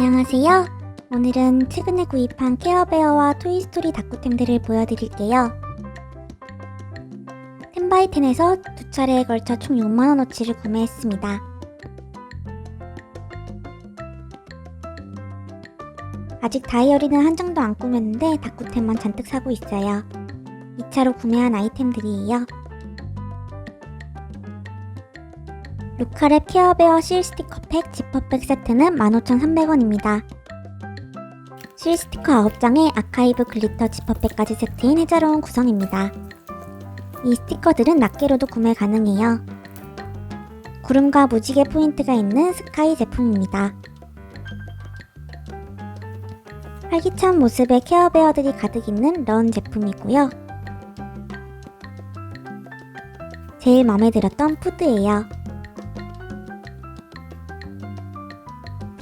안녕하세요. 오늘은 최근에 구입한 케어베어와 토이스토리 다꾸템들을 보여드릴게요. 텐바이텐에서 두 차례에 걸쳐 총 6만원어치를 구매했습니다. 아직 다이어리는 한 장도 안 꾸몄는데 다꾸템만 잔뜩 사고 있어요. 2차로 구매한 아이템들이에요. 루카랩 케어베어 실 스티커 팩 지퍼백 세트는 15,300원입니다. 실 스티커 9장에 아카이브 글리터 지퍼백까지 세트인 해자로운 구성입니다. 이 스티커들은 낱개로도 구매 가능해요. 구름과 무지개 포인트가 있는 스카이 제품입니다. 활기찬 모습의 케어베어들이 가득 있는 런 제품이고요. 제일 마음에 들었던 푸드예요.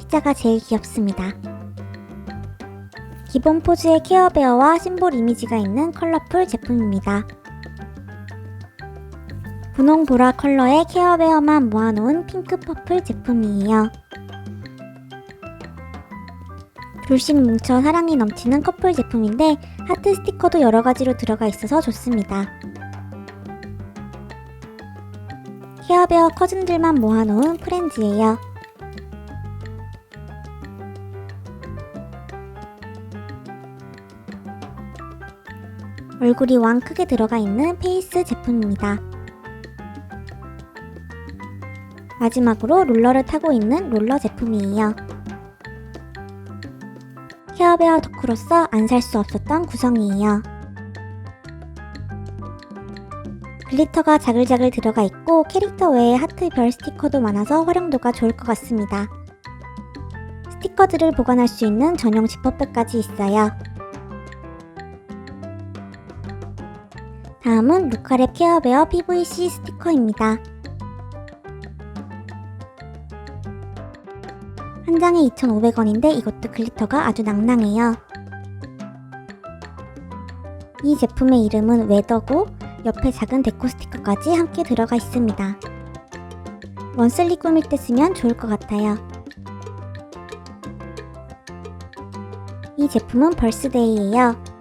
피자가 제일 귀엽습니다. 기본 포즈의 케어베어와 심볼 이미지가 있는 컬러풀 제품입니다. 분홍 보라 컬러의 케어베어만 모아놓은 핑크 퍼플 제품이에요. 둘씩 뭉쳐 사랑이 넘치는 커플 제품인데 하트 스티커도 여러 가지로 들어가 있어서 좋습니다. 케어베어 커즌들만 모아놓은 프렌즈예요. 얼굴이 왕 크게 들어가 있는 페이스 제품입니다. 마지막으로 롤러를 타고 있는 롤러 제품이에요. 케어베어 덕후로서 안 살 수 없었던 구성이에요. 글리터가 자글자글 들어가 있고 캐릭터 외에 하트 별 스티커도 많아서 활용도가 좋을 것 같습니다. 스티커들을 보관할 수 있는 전용 지퍼백까지 있어요. 다음은 루카랩 케어베어 PVC 스티커입니다. 한 장에 2,500원인데 이것도 글리터가 아주 낭낭해요. 이 제품의 이름은 웨더고 옆에 작은 데코 스티커까지 함께 들어가 있습니다. 원슬리 꾸밀 때 쓰면 좋을 것 같아요. 이 제품은 벌스데이예요.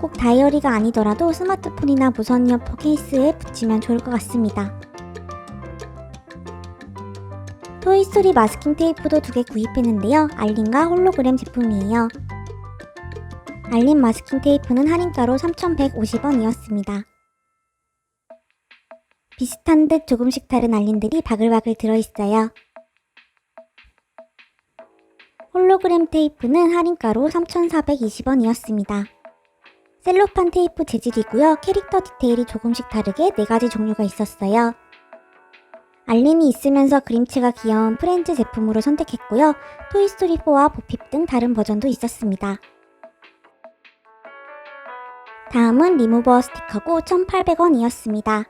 꼭 다이어리가 아니더라도 스마트폰이나 무선 이어폰 케이스에 붙이면 좋을 것 같습니다. 토이스토리 마스킹 테이프도 두 개 구입했는데요. 알린과 홀로그램 제품이에요. 알린 마스킹 테이프는 할인가로 3,150원이었습니다. 비슷한 듯 조금씩 다른 알린들이 바글바글 들어있어요. 홀로그램 테이프는 할인가로 3,420원이었습니다. 셀로판 테이프 재질이고요. 캐릭터 디테일이 조금씩 다르게 4가지 종류가 있었어요. 알림이 있으면서 그림체가 귀여운 프렌즈 제품으로 선택했고요. 토이스토리4와 보핍 등 다른 버전도 있었습니다. 다음은 리무버 스티커고 1,800원이었습니다.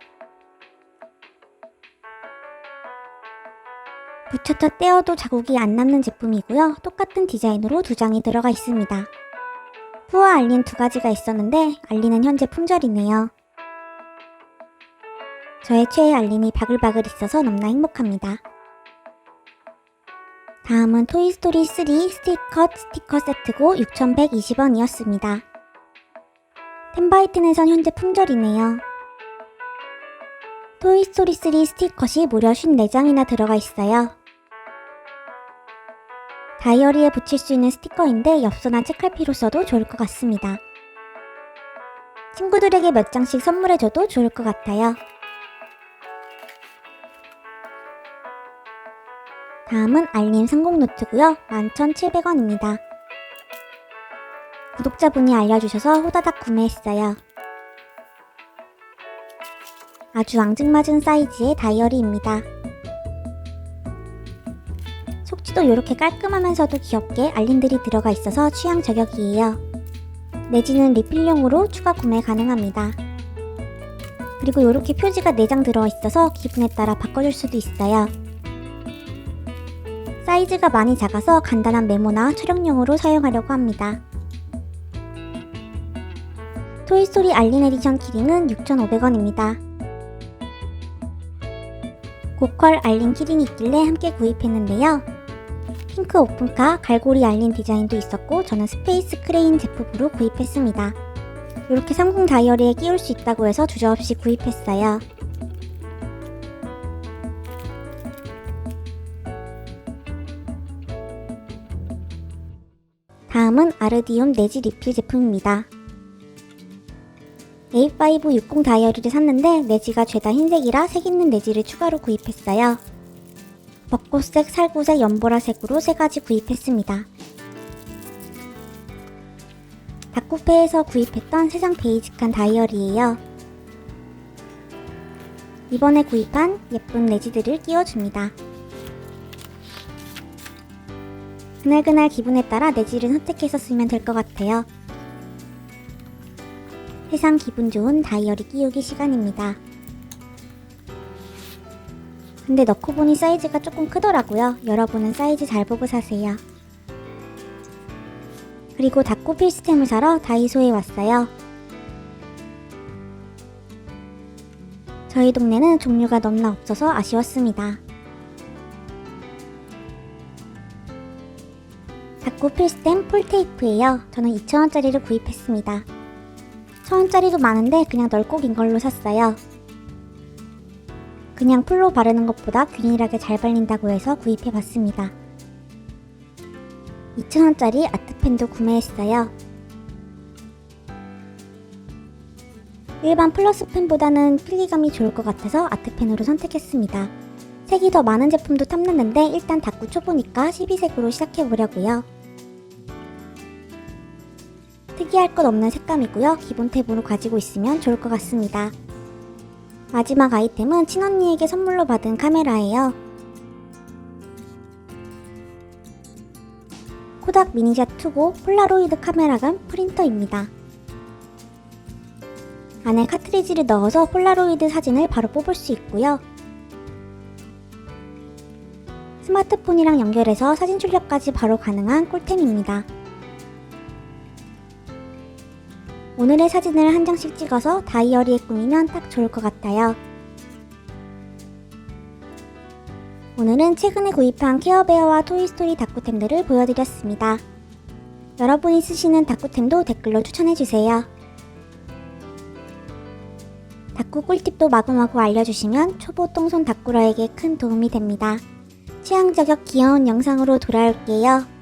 붙였다 떼어도 자국이 안 남는 제품이고요. 똑같은 디자인으로 두 장이 들어가 있습니다. 푸와 알린 두 가지가 있었는데 알린은 현재 품절이네요. 저의 최애 알림이 바글바글 있어서 너무나 행복합니다. 다음은 토이스토리 3 스티커 스티커 세트고 6,120원이었습니다. 텐바이튼에선 현재 품절이네요. 토이스토리 3 스티커시 무려 54장이나 들어가 있어요. 다이어리에 붙일 수 있는 스티커인데 엽서나 책할 필요 써도 좋을 것 같습니다. 친구들에게 몇 장씩 선물해줘도 좋을 것 같아요. 다음은 알림 성공 노트고요. 11,700원입니다. 구독자분이 알려주셔서 호다닥 구매했어요. 아주 앙증맞은 사이즈의 다이어리입니다. 속지도 이렇게 깔끔하면서도 귀엽게 알림들이 들어가 있어서 취향 저격이에요. 내지는 리필용으로 추가 구매 가능합니다. 그리고 이렇게 표지가 4장 들어있어서 기분에 따라 바꿔줄 수도 있어요. 사이즈가 많이 작아서 간단한 메모나 촬영용으로 사용하려고 합니다. 토이스토리 알린 에디션 키링은 6,500원입니다. 고컬 알린 키링이 있길래 함께 구입했는데요. 핑크 오픈카 갈고리 알린 디자인도 있었고 저는 스페이스 크레인 제품으로 구입했습니다. 이렇게 30 다이어리에 끼울 수 있다고 해서 주저없이 구입했어요. 다음은 아르디움 내지 리필 제품입니다. A5 60 다이어리를 샀는데 내지가 죄다 흰색이라 색 있는 내지를 추가로 구입했어요. 벚꽃색, 살구색, 연보라색으로 세 가지 구입했습니다. 다쿠페에서 구입했던 세상 베이직한 다이어리예요. 이번에 구입한 예쁜 내지들을 끼워줍니다. 그날그날 기분에 따라 내지를 선택해서 쓰면 될 것 같아요. 세상 기분 좋은 다이어리 끼우기 시간입니다. 근데 넣고 보니 사이즈가 조금 크더라고요. 여러분은 사이즈 잘 보고 사세요. 그리고 닦고 필스템을 사러 다이소에 왔어요. 저희 동네는 종류가 너무나 없어서 아쉬웠습니다. 닦고 필스템 폴테이프예요. 저는 2,000원짜리를 구입했습니다. 1,000원짜리도 많은데 그냥 넓고 긴 걸로 샀어요. 그냥 풀로 바르는 것보다 균일하게 잘 발린다고 해서 구입해봤습니다. 2,000원짜리 아트펜도 구매했어요. 일반 플러스 펜보다는 필기감이 좋을 것 같아서 아트펜으로 선택했습니다. 색이 더 많은 제품도 탐냈는데 일단 닦고 초보니까 12색으로 시작해보려고요. 특이할 것 없는 색감이고요. 기본 탭으로 가지고 있으면 좋을 것 같습니다. 마지막 아이템은 친언니에게 선물로 받은 카메라예요. 코닥 미니샷 2고 폴라로이드 카메라감 프린터입니다. 안에 카트리지를 넣어서 폴라로이드 사진을 바로 뽑을 수 있고요. 스마트폰이랑 연결해서 사진 출력까지 바로 가능한 꿀템입니다. 오늘의 사진을 한 장씩 찍어서 다이어리에 꾸미면 딱 좋을 것 같아요. 오늘은 최근에 구입한 케어베어와 토이스토리 다꾸템들을 보여드렸습니다. 여러분이 쓰시는 다꾸템도 댓글로 추천해주세요. 다꾸 꿀팁도 마구마구 알려주시면 초보 똥손 다꾸러에게 큰 도움이 됩니다. 취향 저격 귀여운 영상으로 돌아올게요.